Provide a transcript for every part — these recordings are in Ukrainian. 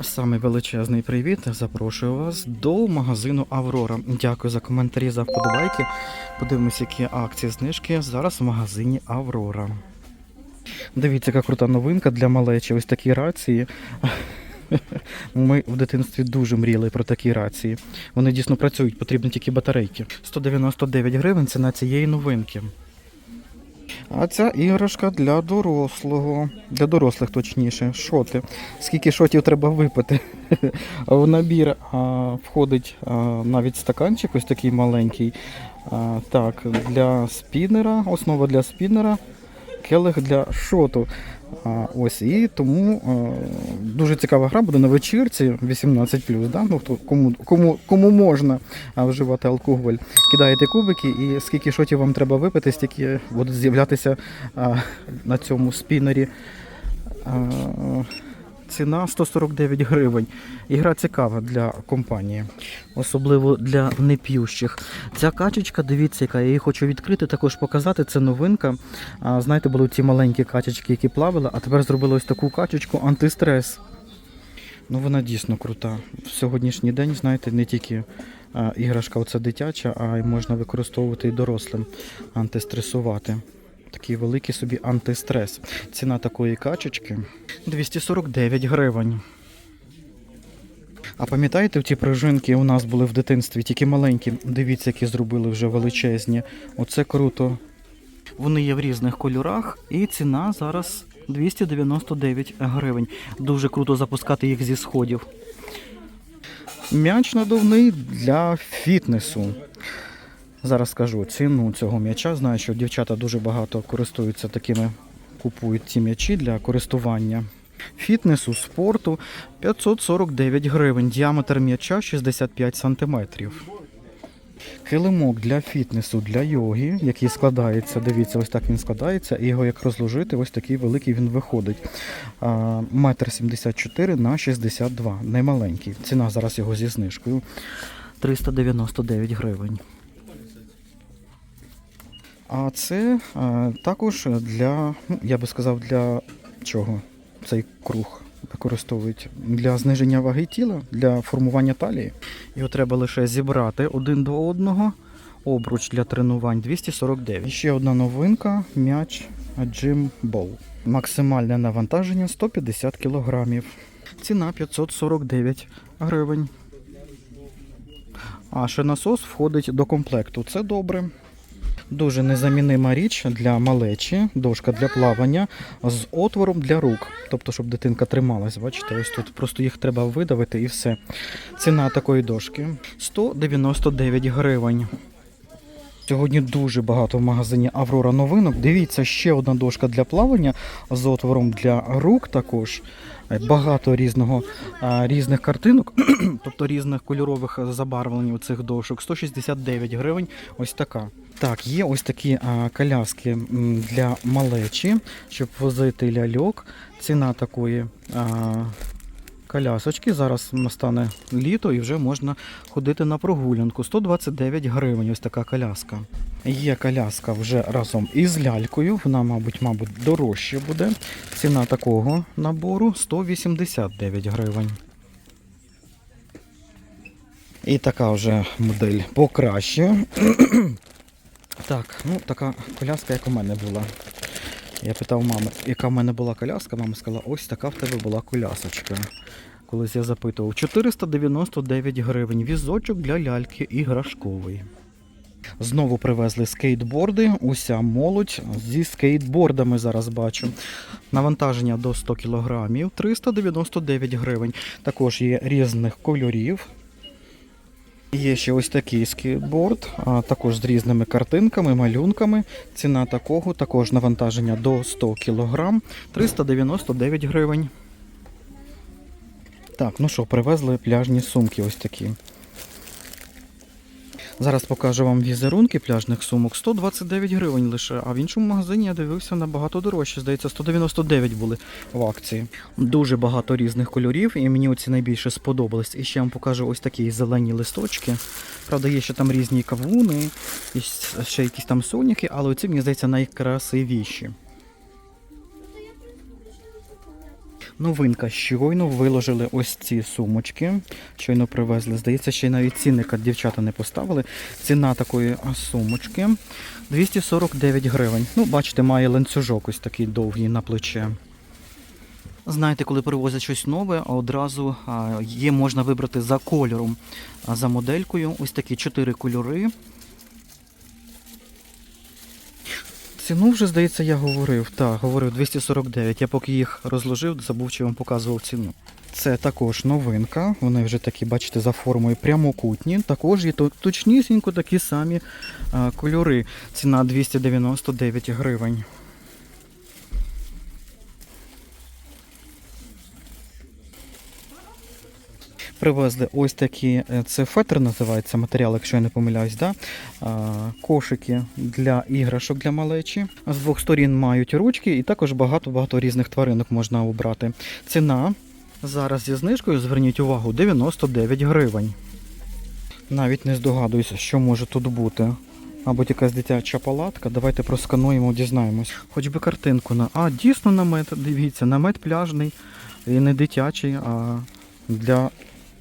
Саме величезний привіт. Запрошую вас до магазину Аврора. Дякую за коментарі, за вподобайки. Подивимось, які акції знижки зараз в магазині Аврора. Дивіться, яка крута новинка для малечі. Ось такі рації. Ми в дитинстві дуже мріяли про такі рації. Вони дійсно працюють, потрібні тільки батарейки. 199 гривень ціна цієї новинки. А ця іграшка для дорослого. Для дорослих точніше. Шоти. Скільки шотів треба випити? В набір а, входить а, навіть стаканчик, ось такий маленький. А, так, для спінера, основа для спінера, келих для шоту. Ось і тому дуже цікава гра буде на вечірці 18 да? ну, хто, кому, кому, кому можна вживати алкоголь. Кидаєте кубики, і скільки шотів вам треба випити, стільки будуть з'являтися на цьому спінері. Ціна 149 гривень. Ігра цікава для компанії, особливо для неп'ющих. Ця качечка, дивіться, яка я її хочу відкрити, також показати. Це новинка. А, знаєте, були ті маленькі качечки, які плавали, а тепер зробили ось таку качечку антистрес. Ну вона дійсно крута. В сьогоднішній день, знаєте, не тільки іграшка оця дитяча, а й можна використовувати і дорослим антистресувати. Такий великий собі антистрес. Ціна такої качечки 249 гривень. А пам'ятаєте, ті пружинки у нас були в дитинстві, тільки маленькі. Дивіться, які зробили вже величезні. Оце круто. Вони є в різних кольорах, і ціна зараз 299 гривень. Дуже круто запускати їх зі сходів. М'яч надувний для фітнесу. Зараз скажу ціну цього м'яча. Знаю, що дівчата дуже багато користуються такими, купують ці м'ячі для користування. Фітнесу, спорту 549 гривень. Діаметр м'яча 65 сантиметрів. Килимок для фітнесу, для йоги, який складається. Дивіться, ось так він складається. І його як розложити, ось такий великий він виходить. Метр 74 на 62. Немаленький. Ціна зараз його зі знижкою 399 гривень. А це е, також для, ну, я би сказав, для чого цей круг використовують для зниження ваги тіла, для формування талії. Його треба лише зібрати один до одного. Обруч для тренувань 249. І ще одна новинка м'яч Gym Ball. Максимальне навантаження 150 кг. Ціна 549 гривень. А ще насос входить до комплекту. Це добре. Дуже незамінима річ для малечі, дошка для плавання з отвором для рук. Тобто, щоб дитинка трималась, бачите, ось тут просто їх треба видавити і все. Ціна такої дошки 199 гривень. Сьогодні дуже багато в магазині Аврора новинок. Дивіться, ще одна дошка для плавання з отвором для рук також. Е, Багато різного, різних картинок, тобто різних кольорових забарвлень у цих дошок. 169 гривень. Ось така. Так, є ось такі а, коляски для малечі, щоб возити ляльок. Ціна такої колясочки. Зараз настане літо і вже можна ходити на прогулянку. 129 гривень. Ось така коляска. Є коляска вже разом із лялькою. Вона, мабуть, мабуть, дорожче буде. Ціна такого набору 189 гривень. І така вже модель покраще. Так, ну така коляска, як у мене була. Я питав мами, яка в мене була коляска, мама сказала, ось така в тебе була колясочка. Колись я запитував, 499 гривень, візочок для ляльки іграшковий. Знову привезли скейтборди, уся молодь зі скейтбордами зараз бачу. Навантаження до 100 кг, 399 гривень. Також є різних кольорів. Є ще ось такий скейтборд, а також з різними картинками, малюнками. Ціна такого також навантаження до 100 кг, 399 гривень. Так, ну що, привезли пляжні сумки ось такі. Зараз покажу вам візерунки пляжних сумок. 129 гривень лише, а в іншому магазині я дивився набагато дорожче. Здається, 199 були в акції. Дуже багато різних кольорів, і мені оці найбільше сподобались. І ще я вам покажу ось такі зелені листочки. Правда, є ще там різні кавуни, і ще якісь там соняхи, але оці, мені здається, найкрасивіші. Новинка. Щойно виложили ось ці сумочки. Щойно привезли. Здається, ще й навіть цінника дівчата не поставили. Ціна такої сумочки 249 гривень. Ну, бачите, має ланцюжок ось такий довгий на плече. Знаєте, коли привозять щось нове, одразу є можна вибрати за кольором, за моделькою. Ось такі чотири кольори. Ціну вже, здається, я говорив. Так, говорив 249. Я поки їх розложив, забув, чи вам показував ціну. Це також новинка. Вони вже такі, бачите, за формою прямокутні. Також є точнісінько такі самі а, кольори. Ціна 299 гривень. Привезли ось такі, е, це фетр називається матеріал, якщо я не помиляюсь, да? кошики для іграшок для малечі. З двох сторін мають ручки і також багато-багато різних тваринок можна обрати. Ціна зараз зі знижкою, зверніть увагу, 99 гривень. Навіть не здогадуюся, що може тут бути. Мабуть, якась дитяча палатка. Давайте проскануємо, дізнаємось. Хоч би картинку на. А, дійсно намет, дивіться, намет пляжний. І не дитячий, а для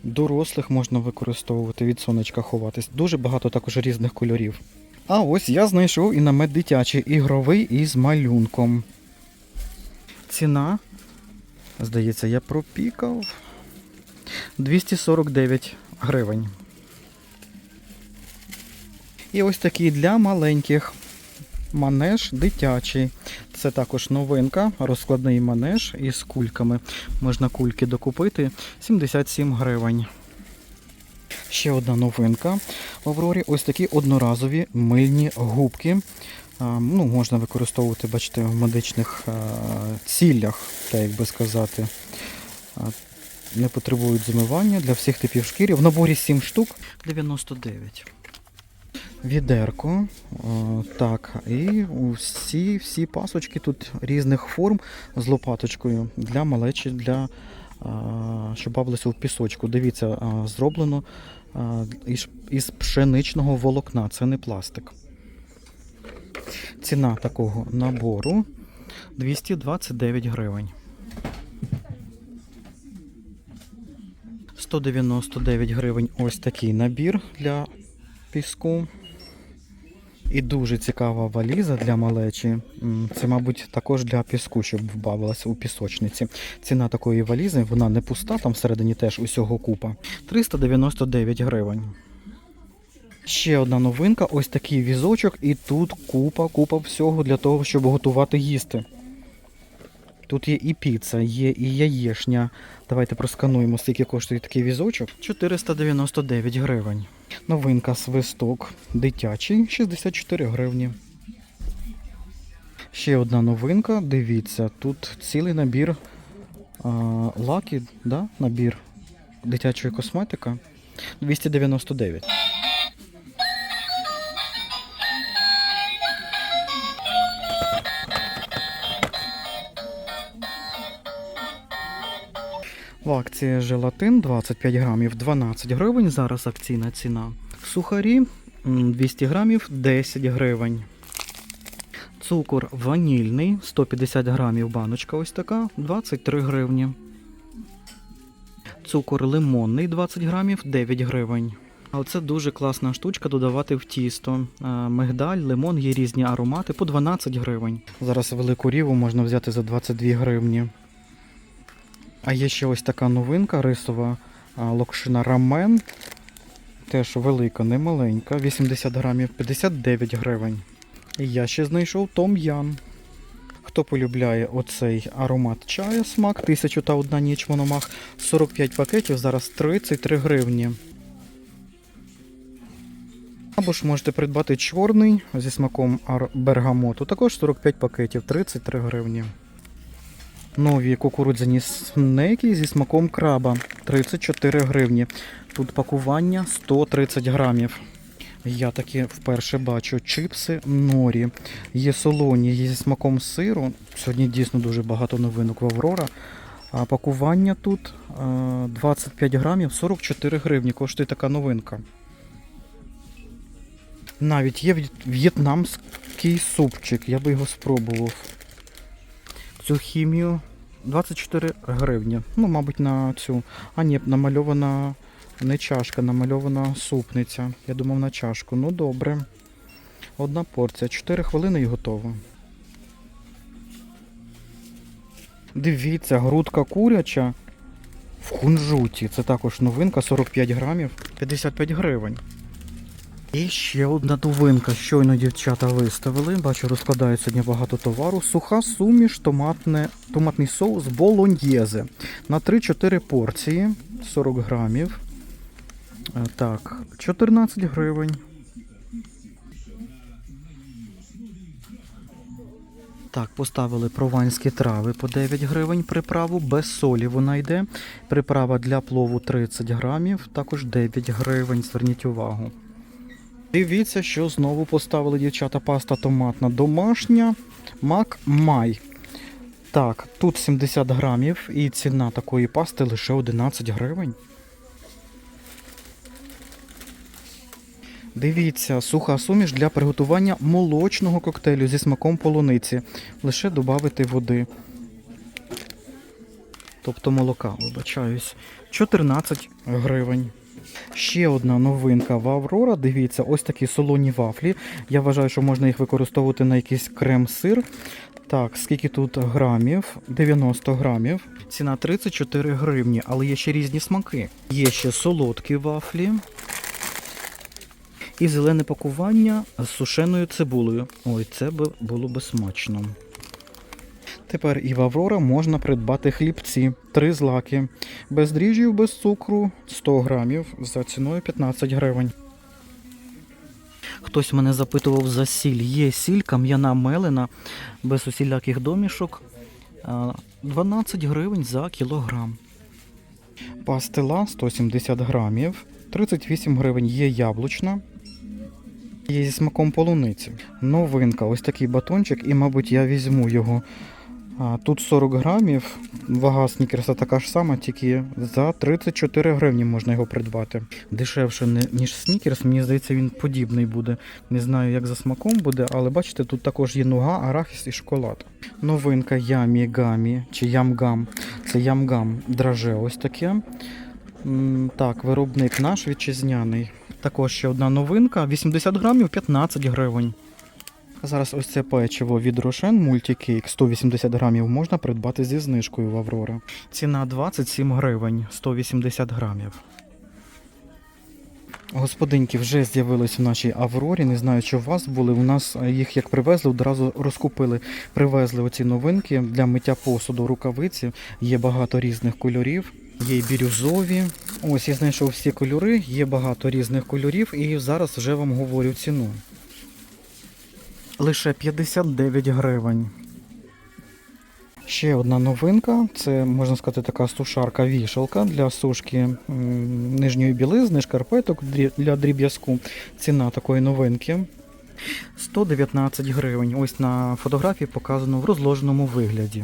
дорослих можна використовувати від сонечка ховатись. Дуже багато також різних кольорів. А ось я знайшов і намет дитячий, ігровий із малюнком. Ціна, здається, я пропікав. 249 гривень. І ось такий для маленьких манеж дитячий. Це також новинка, розкладний манеж із кульками. Можна кульки докупити 77 гривень. Ще одна новинка в Аврорі. Ось такі одноразові мильні губки. Ну, можна використовувати, бачите, в медичних цілях, так як би сказати. Не потребують змивання для всіх типів шкіри. В наборі 7 штук 99. Відерко. Так, і всі, всі пасочки тут різних форм з лопаточкою для малечі, для, а, щоб бавилися в пісочку. Дивіться, зроблено із, із пшеничного волокна, це не пластик. Ціна такого набору 229 гривень. 199 гривень ось такий набір для піску. І дуже цікава валіза для малечі. Це, мабуть, також для піску, щоб вбавилася у пісочниці. Ціна такої валізи, вона не пуста, там всередині теж усього купа. 399 гривень. Ще одна новинка, ось такий візочок, і тут купа, купа всього для того, щоб готувати їсти. Тут є і піца, є і яєшня. Давайте проскануємо, скільки коштує такий візочок. 499 гривень. Новинка свисток дитячий 64 гривні. Ще одна новинка. Дивіться, тут цілий набір а, лаки, да? набір дитячої косметики 299. В акції желатин 25 грамів 12 гривень. Зараз акційна ціна. Сухарі 200 грамів 10 гривень. Цукор ванільний 150 грамів баночка ось така 23 гривні. Цукор лимонний 20 грамів 9 гривень. А це дуже класна штучка додавати в тісто. Е, Мигдаль, лимон, є різні аромати по 12 гривень. Зараз велику ріву можна взяти за 22 гривні. А є ще ось така новинка рисова локшина рамен. Теж велика, не маленька, 80 грамів, 59 гривень. І я ще знайшов Том Ян. Хто полюбляє оцей аромат чаю, смак, 1001 ніч мономах, 45 пакетів, зараз 33 гривні. Або ж можете придбати чорний зі смаком бергамоту, також 45 пакетів, 33 гривні. Нові кукурудзяні снеки зі смаком краба 34 гривні. Тут пакування 130 грамів. Я таки вперше бачу чипси норі. Є солоні, є зі смаком сиру. Сьогодні дійсно дуже багато новинок в Аврора. А пакування тут 25 грамів 44 гривні. Коштує така новинка. Навіть є в'єтнамський супчик, я би його спробував. Цю хімію 24 гривні. Ну, мабуть, на цю. А ні, намальована не чашка, намальована супниця. Я думав на чашку. Ну добре. Одна порція. 4 хвилини і готово. Дивіться, грудка куряча в кунжуті. Це також новинка, 45 грамів, 55 гривень. І ще одна новинка. Щойно дівчата виставили. Бачу, розкладають сьогодні багато товару. Суха суміш, томатне, томатний соус болоньєзе. На 3-4 порції, 40 грамів. Е, Так, 14 гривень. Так, поставили прованські трави по 9 гривень приправу, без солі вона йде. Приправа для плову 30 грамів, також 9 гривень, зверніть увагу. Дивіться, що знову поставили дівчата паста томатна домашня Мак Май. Так, тут 70 грамів і ціна такої пасти лише 11 гривень. Дивіться, суха суміш для приготування молочного коктейлю зі смаком полуниці. Лише додати води. Тобто молока, вибачаюсь. 14 гривень. Ще одна новинка в Аврора. Дивіться, ось такі солоні вафлі. Я вважаю, що можна їх використовувати на якийсь крем-сир. Так, скільки тут грамів? 90 грамів. Ціна 34 гривні, але є ще різні смаки. Є ще солодкі вафлі. І зелене пакування з сушеною цибулею. Ой, це було би смачно. Тепер і в Аврора можна придбати хлібці, три злаки, без дріжджів, без цукру, 100 грамів за ціною 15 гривень. Хтось мене запитував за сіль. Є сіль, кам'яна мелена, без усіляких домішок. 12 гривень за кілограм. Пастила 170 грамів, 38 гривень є яблучна. Є зі смаком полуниці. Новинка, ось такий батончик, і, мабуть, я візьму його. Тут 40 грамів, вага снікерса така ж сама, тільки за 34 гривні можна його придбати. Дешевше, ніж снікерс, мені здається, він подібний буде. Не знаю, як за смаком буде, але бачите, тут також є нуга, арахіс і шоколад. Новинка Ямі Гамі чи Ямгам. Це Ямгам драже ось таке. Так, виробник наш вітчизняний. Також ще одна новинка: 80 грамів 15 гривень. Зараз ось це печиво від Рошен мультикейк 180 грамів можна придбати зі знижкою в Аврора. Ціна 27 гривень 180 грамів. Господинки вже з'явились в нашій Аврорі. Не знаю, чи у вас були. У нас е, їх як привезли, одразу розкупили. Привезли оці новинки для миття посуду, рукавиці. Є багато різних кольорів. Є бірюзові. Ось я знайшов всі кольори, є багато різних кольорів, і зараз вже вам говорю ціну. Лише 59 гривень. Ще одна новинка це, можна сказати, така сушарка-вішалка для сушки нижньої білизни, шкарпеток для дріб'язку. Ціна такої новинки 119 гривень. Ось на фотографії показано в розложеному вигляді.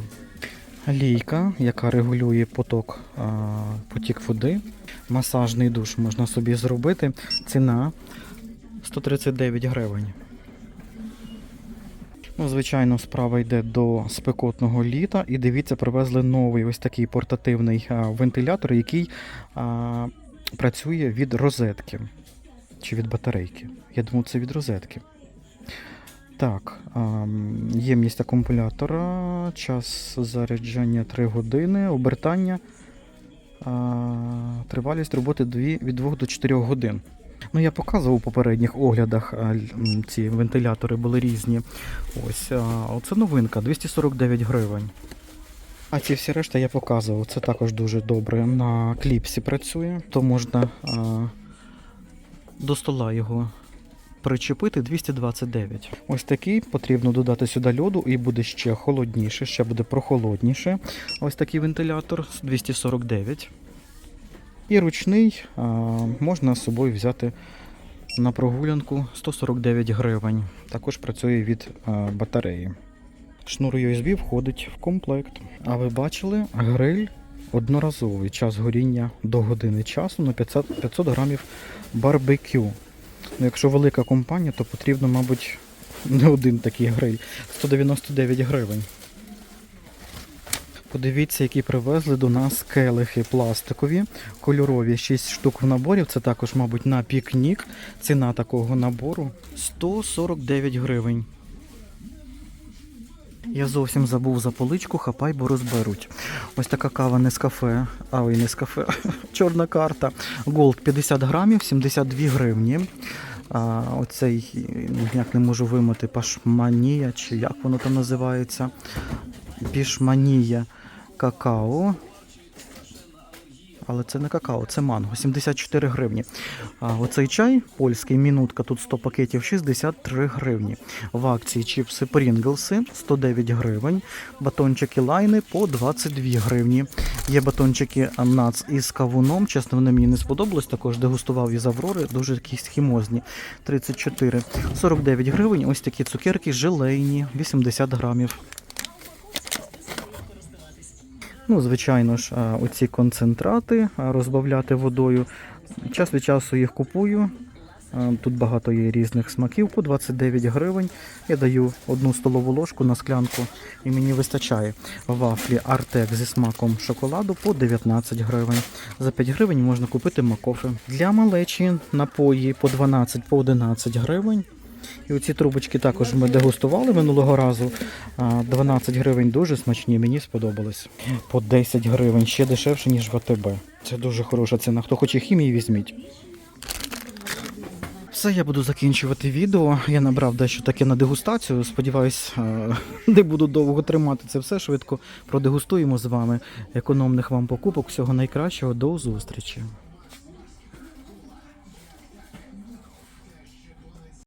Лійка, яка регулює поток, потік води. Масажний душ можна собі зробити. Ціна 139 гривень. Ну, звичайно, справа йде до спекотного літа. І дивіться, привезли новий ось такий портативний вентилятор, який а, працює від розетки чи від батарейки. Я думаю, це від розетки. Так, ємність акумулятора, час заряджання 3 години, обертання, тривалість роботи 2, від 2 до 4 годин. Ну, я показував у попередніх оглядах, ці вентилятори були різні. Ось, оце новинка, 249 гривень. А ці всі решта я показував. Це також дуже добре. На кліпсі працює, то можна а, до стола його причепити 229. Ось такий потрібно додати сюди льоду і буде ще холодніше, ще буде прохолодніше. Ось такий вентилятор 249. І ручний можна з собою взяти на прогулянку 149 гривень. Також працює від батареї. Шнур USB входить в комплект. А ви бачили гриль одноразовий час горіння до години часу на 500, 500 грамів барбекю. Ну, якщо велика компанія, то потрібно, мабуть, не один такий гриль. 199 гривень. Подивіться, які привезли до нас келихи пластикові, кольорові, 6 штук в наборі. Це також, мабуть, на пікнік. Ціна такого набору 149 гривень. Я зовсім забув за поличку, хапай, бо розберуть. Ось така кава не з кафе, а ой, не з кафе. Чорна карта. Голд 50 грамів, 72 гривні. А, оцей, як не можу вимити, пашманія, чи як воно там називається. Пішманія какао. Але це не какао, це манго, 74 гривні. А оцей чай польський, мінутка, тут 100 пакетів, 63 гривні. В акції чіпси Прінглси 109 гривень. Батончики лайни по 22 гривні. Є батончики нац із кавуном. Чесно, вони мені не сподобались. Також дегустував із Аврори, дуже якісь хімозні. 34. 49 гривень. Ось такі цукерки желейні, 80 грамів. Ну, звичайно ж, оці концентрати розбавляти водою. Час від часу їх купую. Тут багато є різних смаків по 29 гривень. Я даю одну столову ложку на склянку і мені вистачає. Вафлі Артек зі смаком шоколаду по 19 гривень. За 5 гривень можна купити макофи. Для малечі напої по 12 по 11 гривень. І оці трубочки також ми дегустували минулого разу. 12 гривень дуже смачні, мені сподобались. По 10 гривень ще дешевше, ніж в АТБ. Це дуже хороша ціна. Хто хоче хімії, візьміть. Все, я буду закінчувати відео. Я набрав дещо таке на дегустацію. Сподіваюсь, не буду довго тримати це все. Швидко продегустуємо з вами. Економних вам покупок. Всього найкращого. До зустрічі.